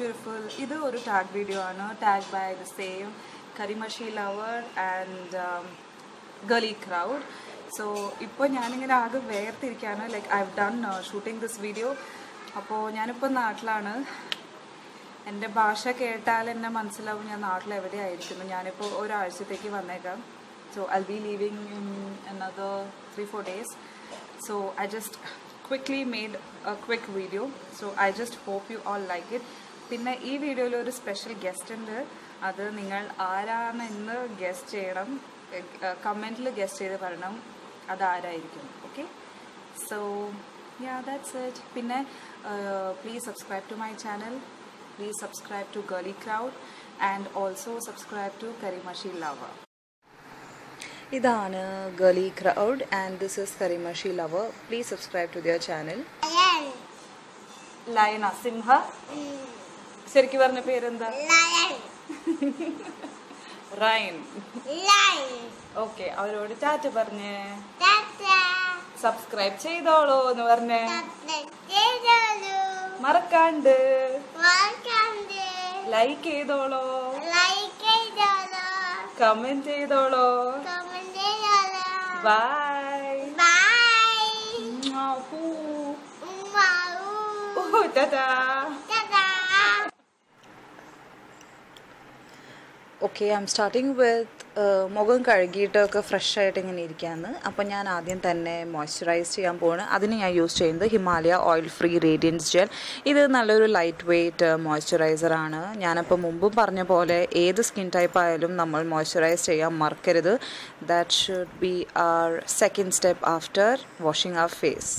Beautiful ഇത് ഒരു tag video ആണ്. Tag by the same Karimashi lover and girly crowd so ഇപ്പോൾ ഞാനിങ്ങനെ ആകെ വേർതിരിക്കുകയാണ് like I have done shooting this video അപ്പോൾ ഞാനിപ്പോൾ നാട്ടിലാണ്. എന്റെ ഭാഷ കേട്ടാൽ എന്നെ മനസ്സിലാവും ഞാൻ നാട്ടിൽ എവിടെയായിരിക്കുന്നു. ഞാനിപ്പോൾ ഒരാഴ്ചത്തേക്ക് വന്നേക്കാം. So I be leaving in another three four days so I just quickly made a quick video so I just hope you all like it പിന്നെ ഈ വീഡിയോയിൽ ഒരു സ്പെഷ്യൽ ഗസ്റ്റ് ഉണ്ട്. അത് നിങ്ങൾ ആരാണെന്ന് ഗസ്റ്റ് ചെയ്യണം. കമന്റിൽ ഗസ്റ്റ് ചെയ്ത് പറയണം. അതാരായിരിക്കും okay so yeah that's it പിന്നെ please subscribe to my channel please subscribe to Girly crowd and also subscribe to Karimashi Lover. ഇതാണ് girly crowd and this is Karimashi lover please subscribe to their channel. ലയന സിംഹ ശരിക്കും പറഞ്ഞ പേരെന്താ. Rhine. Okay അവരോട് ടാറ്റ പറഞ്ഞ് subscribe ചെയ്തോളൂ എന്ന് പറഞ്ഞ്. മറക്കാണ്ട് ലൈക്ക് ചെയ്തോളോ comment ചെയ്തോളോ bye bye. Tata okay I'm starting with മുഖം കഴുകിയിട്ടൊക്കെ ഫ്രഷ് ആയിട്ട് ഇങ്ങനെ ഇരിക്കുകയാണ് അപ്പോൾ ഞാൻ ആദ്യം തന്നെ മോയ്സ്ചറൈസ് ചെയ്യാൻ പോവാണ്. അതിന് ഞാൻ യൂസ് ചെയ്യുന്നത് Himalaya oil free radiance gel ഇത് നല്ലൊരു ലൈറ്റ് വെയ്റ്റ് മോയ്സ്ചറൈസർ ആണ്. ഞാനപ്പോൾ മുമ്പും പറഞ്ഞ പോലെ ഏത് സ്കിൻ ടൈപ്പ് ആയാലും നമ്മൾ മോയ്സ്ചറൈസ് ചെയ്യാൻ മറക്കരുത്. That should be our second step after washing our face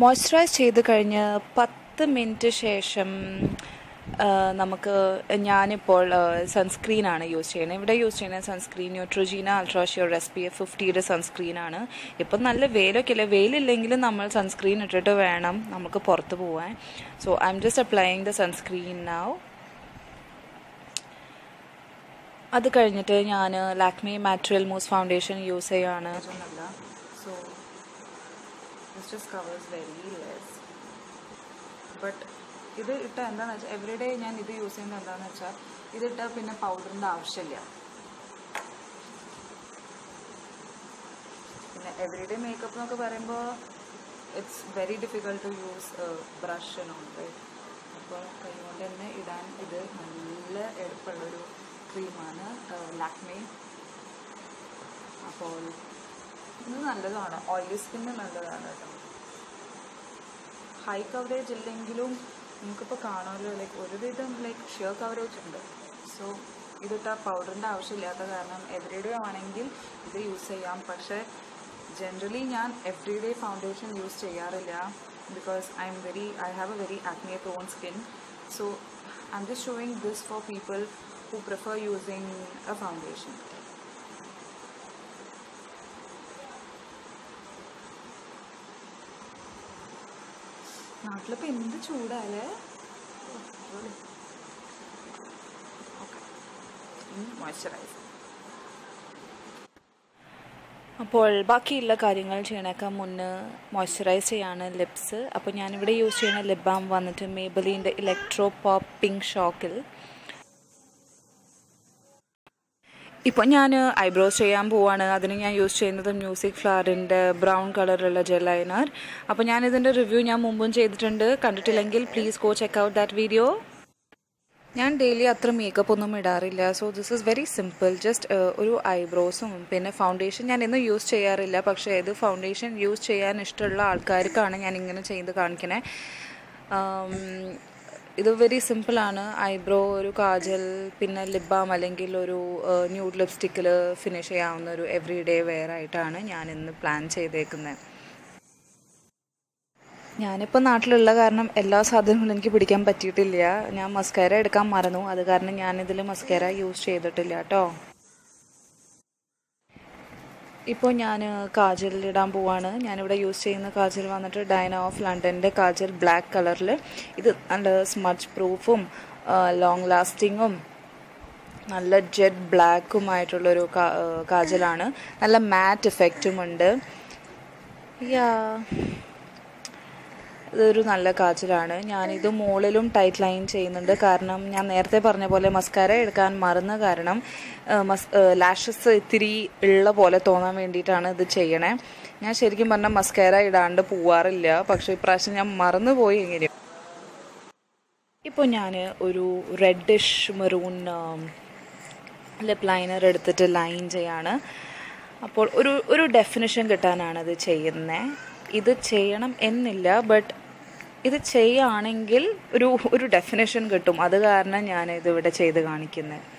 moisturise ചെയ്ത് കഴിഞ്ഞ് പത്ത് മിനിറ്റ് ശേഷം നമുക്ക് ഞാനിപ്പോൾ സൺസ്ക്രീനാണ് യൂസ് ചെയ്യുന്നത്. ഇവിടെ യൂസ് ചെയ്യുന്ന sunscreen Neutrogena ultra sheer S P F ഫിഫ്റ്റിയുടെ സൺസ്ക്രീനാണ്. ഇപ്പം നല്ല വെയിലൊക്കെ ഇല്ല? വെയിലില്ലെങ്കിലും നമ്മൾ സൺസ്ക്രീൻ ഇട്ടിട്ട് വേണം നമുക്ക് പുറത്ത് പോവാൻ. So I'm just applying the sunscreen now അത് കഴിഞ്ഞിട്ട് ഞാൻ Lakme mattreal mousse foundation use ചെയ്യുകയാണ് so this just covers very less but ഇത് ഇട്ട എന്താണെന്ന് വെച്ചാൽ എവറി ഡേ ഞാൻ ഇത് യൂസ് ചെയ്യുന്നത് എന്താണെന്ന് വെച്ചാൽ ഇതിട്ട പിന്നെ പൗഡറിന്റെ ആവശ്യമില്ല. പിന്നെ എവറി ഡേ മേക്കപ്പ് എന്നൊക്കെ പറയുമ്പോൾ it's very difficult to use brush right അപ്പോൾ കൈ കൊണ്ട് തന്നെ ഇടാൻ ഇത് നല്ല എളുപ്പമുള്ളൊരു ക്രീമാണ് ലാക്മി അപ്പോൾ ഇത് നല്ലതാണ്. ഓയിലി സ്കിന്ന് നല്ലതാണ് കേട്ടോ. ഹൈ കവറേജ് ഇല്ലെങ്കിലും നമുക്കിപ്പോൾ കാണാമല്ലോ ലൈക്ക് ഒരുവിധം ലൈക്ക് ഷിയർ കവറേജ് ഉണ്ട്. സോ ഇതിട്ട പൗഡറിന്റെ ആവശ്യമില്ലാത്ത കാരണം എവറി ഡേ ആണെങ്കിൽ ഇത് യൂസ് ചെയ്യാം. പക്ഷേ ജനറലി ഞാൻ എവറി ഡേ ഫൗണ്ടേഷൻ യൂസ് ചെയ്യാറില്ല because I'm very I have a very acne prone skin so I'm just showing this for people who prefer using a foundation നാട്ടിലിപ്പോൾ എന്ത് ചൂടാലേ അപ്പോൾ ബാക്കിയുള്ള കാര്യങ്ങൾ ചെയ്യണേക്കാൾ മുന്നേ മോയ്സ്ചറൈസ് ചെയ്യാണ് ലിപ്സ്. അപ്പോൾ ഞാനിവിടെ യൂസ് ചെയ്യുന്ന ലിപ് ബാം വന്നിട്ട് മേബലീന്റെ ഇലക്ട്രോ പോപ്പ് പിങ്ക് ഷോക്കിൽ ഇപ്പോൾ ഞാൻ ഐബ്രോസ് ചെയ്യാൻ പോവാണ്. അതിന് ഞാൻ യൂസ് ചെയ്യുന്നത് മ്യൂസിക് ഫ്ലവറിന്റെ ബ്രൗൺ കളറുള്ള ജെൽ ലൈനർ അപ്പോൾ ഞാൻ ഇതിന്റെ റിവ്യൂ ഞാൻ മുമ്പും ചെയ്തിട്ടുണ്ട്. കണ്ടിട്ടില്ലെങ്കിൽ please go check out that video ഞാൻ ഡെയിലി അത്ര മേക്കപ്പ് ഒന്നും ഇടാറില്ല. So this is very simple just ഒരു ഐബ്രോസും പിന്നെ ഫൗണ്ടേഷൻ ഞാൻ എന്നും യൂസ് ചെയ്യാറില്ല. പക്ഷേ ഇത് ഫൗണ്ടേഷൻ യൂസ് ചെയ്യാൻ ഇഷ്ടമുള്ള ആൾക്കാർക്കാണ് ഞാൻ ഇങ്ങനെ ചെയ്ത് കാണിക്കണേ. ഇത് വെരി സിമ്പിളാണ് ഐബ്രോ ഒരു കാജൽ പിന്നെ ലിപ് ബാം അല്ലെങ്കിൽ ഒരു ന്യൂഡ് ലിപ്സ്റ്റിക്കിൽ ഫിനിഷ് ചെയ്യാവുന്ന ഒരു എവറി ഡേ വെയർ ആയിട്ടാണ് ഞാൻ ഇന്ന് പ്ലാൻ ചെയ്തേക്കുന്നത് ഞാനിപ്പോൾ നാട്ടിലുള്ള കാരണം എല്ലാ സാധനങ്ങളും എനിക്ക് പിടിക്കാൻ പറ്റിയിട്ടില്ല. ഞാൻ മസ്കാര എടുക്കാൻ മറന്നു. അത് കാരണം ഞാനിതിൽ മസ്കാര യൂസ് ചെയ്തിട്ടില്ല കേട്ടോ ഇപ്പോൾ ഞാൻ കാജൽ ഇടാൻ പോവാണ്. ഞാനിവിടെ യൂസ് ചെയ്യുന്ന കാജൽ വന്നിട്ട് ഡൈന ഓഫ് ലണ്ടന്റെ കാജൽ ബ്ലാക്ക് കളറിൽ ഇത് നല്ല സ്മച്ച് പ്രൂഫും ലോങ് ലാസ്റ്റിങ്ങും നല്ല ജെറ്റ് ബ്ലാക്കുമായിട്ടുള്ളൊരു കാജലാണ്. നല്ല മാറ്റ് എഫക്റ്റും ഉണ്ട്. യാ ഇതൊരു നല്ല കാജലാണ് ഞാനിത് മുകളിലും ടൈറ്റ് ലൈൻ ചെയ്യുന്നുണ്ട്. കാരണം ഞാൻ നേരത്തെ പറഞ്ഞ പോലെ മസ്കാര എടുക്കാൻ മറന്ന കാരണം മസ് ലാഷസ് ഇത്തിരി ഉള്ള പോലെ തോന്നാൻ വേണ്ടിയിട്ടാണ് ഇത് ചെയ്യണേ. ഞാൻ ശരിക്കും പറഞ്ഞാൽ മസ്കാര ഇടാണ്ട് പോവാറില്ല. പക്ഷേ ഇപ്രാവശ്യം ഞാൻ മറന്നുപോയി എങ്ങനെ ഇപ്പോൾ ഞാൻ ഒരു റെഡിഷ് മെറൂൺ ലിപ് ലൈനർ എടുത്തിട്ട് ലൈൻ ചെയ്യാണ്. അപ്പോൾ ഒരു ഒരു ഡെഫിനിഷൻ കിട്ടാനാണ് ഇത് ചെയ്യുന്നത് ഇത് ചെയ്യണം എന്നില്ല ബട്ട് ഇത് ചെയ്യുകയാണെങ്കിൽ ഒരു ഒരു ഡെഫിനേഷൻ കിട്ടും. അത് കാരണം ഞാൻ ഇതിവിടെ ചെയ്ത് കാണിക്കുന്നത്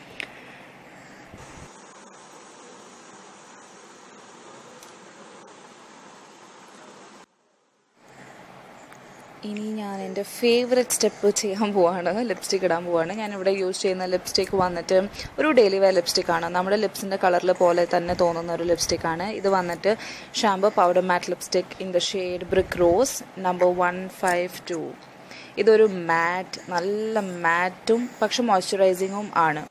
ഇനി ഞാൻ എന്റെ ഫേവററ്റ് സ്റ്റെപ്പ് ചെയ്യാൻ പോവാണ്. ലിപ്സ്റ്റിക് ഇടാൻ പോവാണ്. ഞാനിവിടെ യൂസ് ചെയ്യുന്ന ലിപ്സ്റ്റിക് വന്നിട്ട് ഒരു ഡെയിലി വെയർ ലിപ്സ്റ്റിക്കാണ് നമ്മുടെ ലിപ്സിന്റെ കളറിൽ പോലെ തന്നെ തോന്നുന്ന ഒരു ലിപ്സ്റ്റിക്കാണ് ഇത് വന്നിട്ട് shampoo powder matte lipstick in the shade brick rose number one five two ഇതൊരു മാറ്റ് നല്ല മാറ്റും പക്ഷെ മോയ്സ്ചറൈസിങ്ങും ആണ്.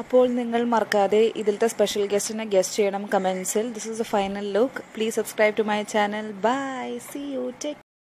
അപ്പോൾ നിങ്ങൾ മറക്കാതെ ഇതിലത്തെ സ്പെഷ്യൽ ഗസ്റ്റിനെ ഗസ്റ്റ് ചെയ്യണം കമൻസിൽ this is a final look please subscribe to my channel bye see you take